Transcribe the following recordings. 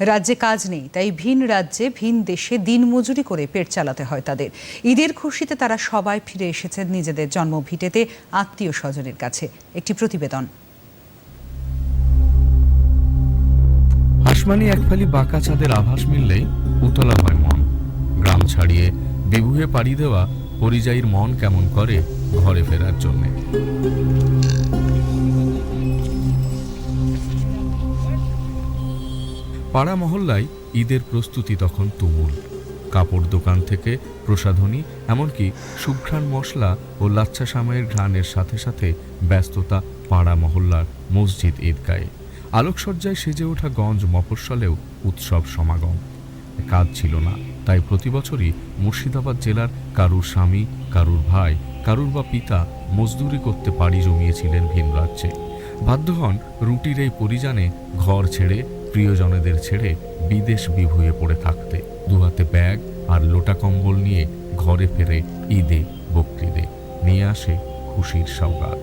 রাজ্যে কাজ নেই, তাই ভিন রাজ্যে ভিন দেশে দিনমজুরি করে পেট চালাতে হয় তাদের। ঈদের খুশিতে তারা সবাই ফিরে এসেছেন নিজেদের জন্মভিটেতে আত্মীয় স্বজনের কাছে। একটি প্রতিবেদন। আসমানি একফালি বাঁকা চাঁদের আভাস মিললেই উতলা হয় মন। গ্রাম ছাড়িয়ে বিভুয়ে পাড়ি দেওয়া পরিযায়ীর মন কেমন করে ঘরে ফেরার জন্যে। পাড়া মহল্লায় ঈদের প্রস্তুতি তখন তুমুল। কাপড় দোকান থেকে প্রসাধনী, এমনকি সুঘ্রাণ মশলা ও লাচ্ছা সামাইয়ের ঘ্রাণের সাথে সাথে ব্যস্ততা পাড়া মহল্লার মসজিদ ঈদগায়ে আলোকসজ্জায় সেজে ওঠা গঞ্জ মফস্বলেও উৎসব সমাগম। কাজ ছিল না, তাই প্রতি বছরই মুর্শিদাবাদ জেলার কারুর স্বামী, কারুর ভাই, কারুর বা পিতা মজদুরি করতে পাড়ি জমিয়েছিলেন ভিন রাজ্যে বাধ্য হন রুটির এই পরিজানে ঘর ছেড়ে প্রিয়জনেদের ছেড়ে বিদেশ বিভুয়ে পড়ে থাকতে দুহাতে ব্যাগ আর লোটা কম্বল নিয়ে ঘরে ফেরে ঈদে, বকরিদে নিয়ে আসে খুশির সওগাত।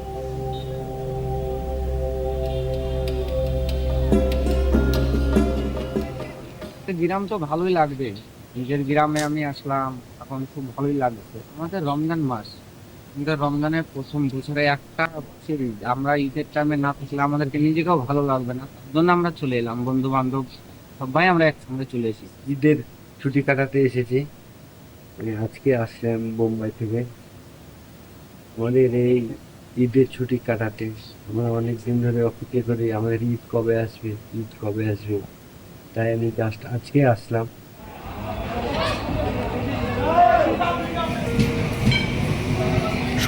তো গ্রাম তো ভালোই লাগবে। নিজের গ্রামে আমি আসলাম, এখন খুব ভালোই লাগছে। আমাদের রমজান মাস। আমাদের রমজানের প্রথম বছরে একটা আমরা ঈদের টাইমে না থাকলে আমাদেরকে নিজেকেও ভালো লাগবে না। তার জন্য আমরা চলে এলাম বন্ধু বান্ধব সবাই আমরা একসঙ্গে চলে এসেছি। ঈদের ছুটি কাটাতে এসেছি। মানে আজকে আসলাম বোম্বাই থেকে। আমাদের এই ঈদের ছুটি কাটাতে আমরা অনেক দিন ধরে অপেক্ষা করি, আমাদের ঈদ কবে আসবে, ঈদ কবে আসবে। তাই আমি জাস্ট আজকে আসলাম।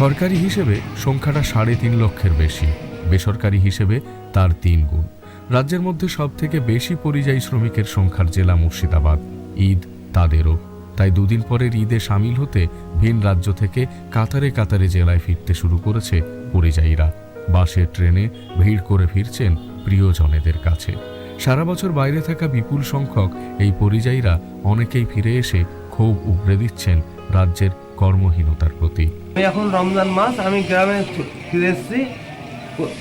সরকারি হিসেবে সংখ্যাটা সাড়ে তিন লক্ষের বেশি। বেসরকারি হিসেবে তার তিন গুণ। রাজ্যের মধ্যে সব থেকে বেশি পরিযায়ী শ্রমিকের সংখ্যার জেলা মুর্শিদাবাদ। ঈদ তাদেরও। তাই দুদিন পরের ঈদে সামিল হতে ভিন রাজ্য থেকে কাতারে কাতারে জেলায় ফিরতে শুরু করেছে পরিযায়ীরা। বাসে, ট্রেনে ভিড় করে ফিরছেন প্রিয়জনেদের কাছে। সারা বছর বাইরে থাকা বিপুল সংখ্যক এই পরিযায়ীরা অনেকেই ফিরে এসে ক্ষোভ উগড়ে দিচ্ছেন রাজ্যের কর্মহীনতার প্রতি। আমি এখন রমজান মাস আমি গ্রামে ফিরে এসেছি।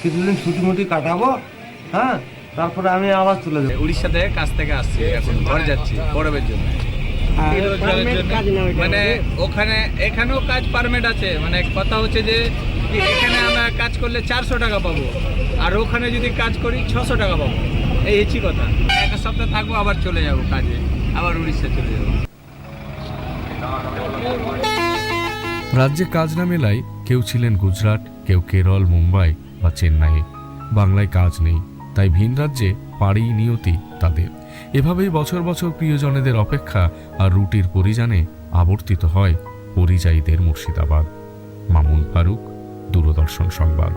কিছুদিন ছুটি মুটি কাটাবো হ্যাঁ? তারপরে আমি আবার চলে যাব। উড়িষ্যা থেকে কাজ থেকে আসছি এখন ঘর যাচ্ছি পরবের জন্য। মানে ওখানে এখানেও কাজ পারমিট আছে। মানে কথা হচ্ছে যে এখানে আমরা কাজ করলে চারশো টাকা পাবো আর ওখানে যদি কাজ করি ছশো টাকা পাবো। এই হচ্ছে কথা। এক সপ্তাহ থাকব আবার চলে যাব কাজে আবার উড়িষ্যা চলে যাব। রাজ্যে কাজ না মেলায় কেউ ছিলেন গুজরাট, কেউ কেরল, মুম্বাই বা চেন্নাইয়ে বাংলায় কাজ নেই, তাই ভিন রাজ্যে পাড়ি, নিয়তি তাদের। এভাবেই বছর বছর প্রিয়জনেদের অপেক্ষা আর রুটির পরিজানে আবর্তিত হয় পরিযায়ীদের মুর্শিদাবাদ। মামুন ফারুক, দূরদর্শন সংবাদ।